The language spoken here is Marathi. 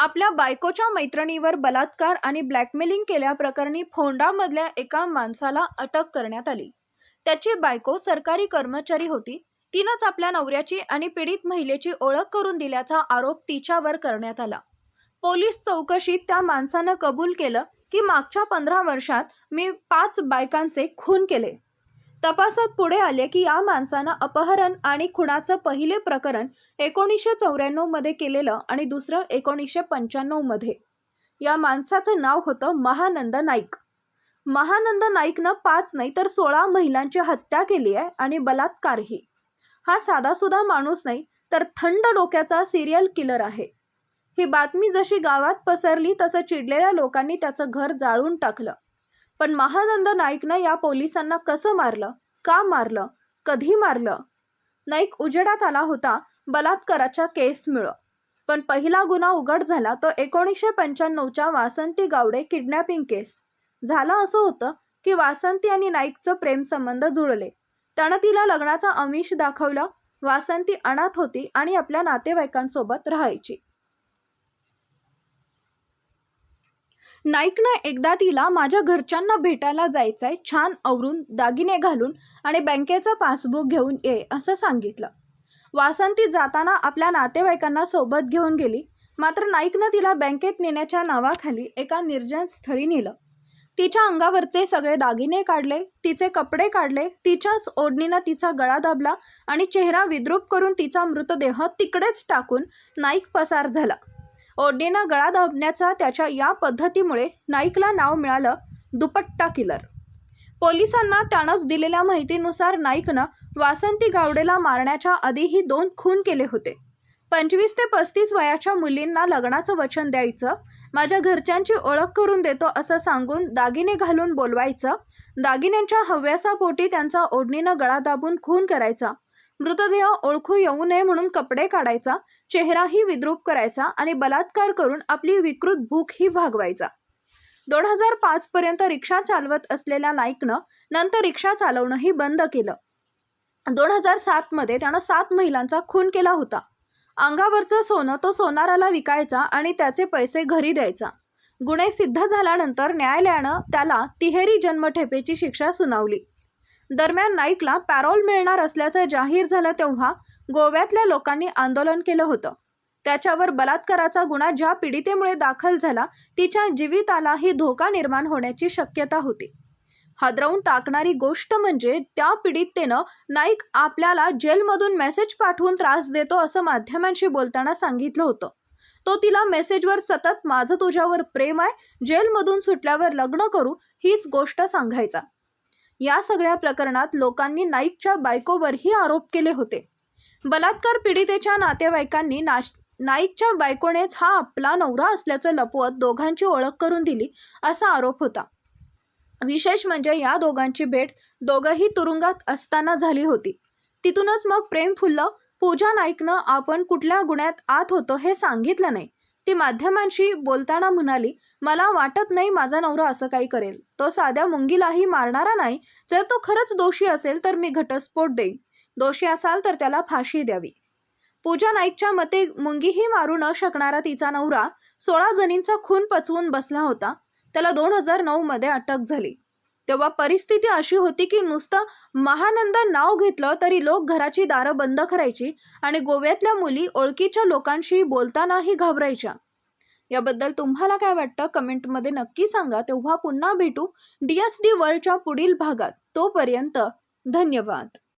आपल्या बायकोच्या मैत्रिणीवर बलात्कार आणि ब्लॅकमेलिंग केल्याप्रकरणी फोंडामधल्या एका माणसाला अटक करण्यात आली. त्याची बायको सरकारी कर्मचारी होती. तिनंच आपल्या नवऱ्याची आणि पीडित महिलेची ओळख करून दिल्याचा आरोप तिच्यावर करण्यात आला. पोलीस चौकशीत त्या माणसानं कबूल केलं की मागच्या पंधरा वर्षात मी पाच बायकांचे खून केले. तपासात पुढे आले की या माणसानं अपहरण आणि खुणाचं पहिले प्रकरण एकोणीसशे चौऱ्याण्णवमध्ये केलेलं आणि दुसरं एकोणीसशे पंच्याण्णवमध्ये या माणसाचं नाव होतं महानंद नाईक. महानंद नाईकनं पाच नाही तर सोळा महिलांची हत्या केली आहे आणि बलात्कारही. हा साधासुधा माणूस नाही तर थंड डोक्याचा सिरियल किलर आहे. ही बातमी जशी गावात पसरली तसं चिडलेल्या लोकांनी त्याचं घर जाळून टाकलं. पण महानंद नाईकनं या पोलिसांना कसं मारलं? का मारलं? कधी मारलं? नाईक उजेडात आला होता बलात्काराच्या केसमुळं. पण पहिला गुन्हा उघड झाला तो एकोणीसशे पंच्याण्णवच्या वासंती गावडे किडनॅपिंग केस. झालं असं होतं की वासंती आणि नाईकचं प्रेमसंबंध जुळले. त्यानं तिला लग्नाचा अमिष दाखवलं वासंती अनाथ होती आणि आपल्या नातेवाईकांसोबत राहायची. नाईकनं एकदा तिला माझ्या घरच्यांना भेटायला जायचं आहे छान आवरून दागिने घालून आणि बँकेचं पासबुक घेऊन ये असं सांगितलं. वासंती जाताना आपल्या नातेवाईकांना सोबत घेऊन गेली. मात्र नाईकनं तिला बँकेत नेण्याच्या नावाखाली एका निर्जन स्थळी नेलं. तिच्या अंगावरचे सगळे दागिने काढले तिचे कपडे काढले तिच्याच ओढणीनं तिचा गळा दाबला आणि चेहरा विद्रूप करून तिचा मृतदेह तिकडेच टाकून नाईक पसार झाला. ओढणीनं गळा दाबण्याचा त्याच्या या पद्धतीमुळे नाईकला नाव मिळालं दुपट्टा किलर. पोलिसांना त्यानंच दिलेल्या माहितीनुसार नाईकनं वासंती गावडेला मारण्याच्या आधीही दोन खून केले होते. पंचवीस ते पस्तीस वयाच्या मुलींना लग्नाचं वचन द्यायचं माझ्या घरच्यांची ओळख करून देतो असं सांगून दागिने घालून बोलवायचं दागिन्यांच्या हव्यासापोटी त्यांचा ओढणीनं गळा दाबून खून करायचा मृतदेह ओळखू येऊ नये म्हणून कपडे काढायचा चेहराही विद्रूप करायचा आणि बलात्कार करून आपली विकृत भूकही भागवायचा. दोन हजार पाचपर्यंत रिक्षा चालवत असलेल्या नाईकनं नंतर रिक्षा चालवणंही बंद केलं. दोन हजार सातमध्ये त्यानं सात महिलांचा खून केला होता. अंगावरचं सोनं तो सोनाराला विकायचा आणि त्याचे पैसे घरी द्यायचा. गुन्हे सिद्ध झाल्यानंतर न्यायालयानं त्याला तिहेरी जन्मठेपेची शिक्षा सुनावली. दरम्यान नाईकला पॅरोल मिळणार असल्याचं जाहीर झालं तेव्हा गोव्यातल्या लोकांनी आंदोलन केलं होतं. त्याच्यावर बलात्काराचा गुन्हा ज्या पीडितेमुळे दाखल झाला तिच्या जीवितालाही धोका निर्माण होण्याची शक्यता होती. हादरवून टाकणारी गोष्ट म्हणजे त्या पीडितेनं नाईक आपल्याला जेलमधून मेसेज पाठवून त्रास देतो असं माध्यमांशी बोलताना सांगितलं होतं. तो तिला मेसेजवर सतत माझं तुझ्यावर प्रेम आहे जेलमधून सुटल्यावर लग्न करू हीच गोष्ट सांगायचा. या सगळ्या प्रकरणात लोकांनी नाईकच्या बायकोवरही आरोप केले होते. बलात्कार पीडितेच्या नातेवाईकांनी नाश नाईकच्या बायकोनेच हा आपला नवरा असल्याचं लपवत दोघांची ओळख करून दिली असा आरोप होता. विशेष म्हणजे या दोघांची भेट दोघंही तुरुंगात असताना झाली होती. तिथूनच मग प्रेम फुललं पूजा नाईकनं आपण कुठल्या गुन्ह्यात आत होतो हे सांगितलं नाही. ती माध्यमांशी बोलताना म्हणाली मला वाटत नाही माझा नवरा असं काही करेल. तो साध्या मुंगीलाही मारणारा नाही. जर तो खरंच दोषी असेल तर मी घटस्फोट देईन. दोषी असाल तर त्याला फाशी द्यावी. पूजा नाईकच्या मते मुंगीही मारू न शकणारा तिचा नवरा सोळा जणींचा खून पचवून बसला होता. त्याला दोन हजार नऊमध्ये अटक झाली. तेव्हा परिस्थिती अशी होती की नुसतं महानंद नाव घेतलं तरी लोक घराची दारं बंद करायची आणि गोव्यातल्या मुली ओळखीच्या लोकांशी बोलतानाही घाबरायच्या. याबद्दल तुम्हाला काय वाटतं? कमेंटमध्ये नक्की सांगा. तेव्हा पुन्हा भेटू डी एस डी वर्ल्डच्या पुढील भागात. तोपर्यंत धन्यवाद.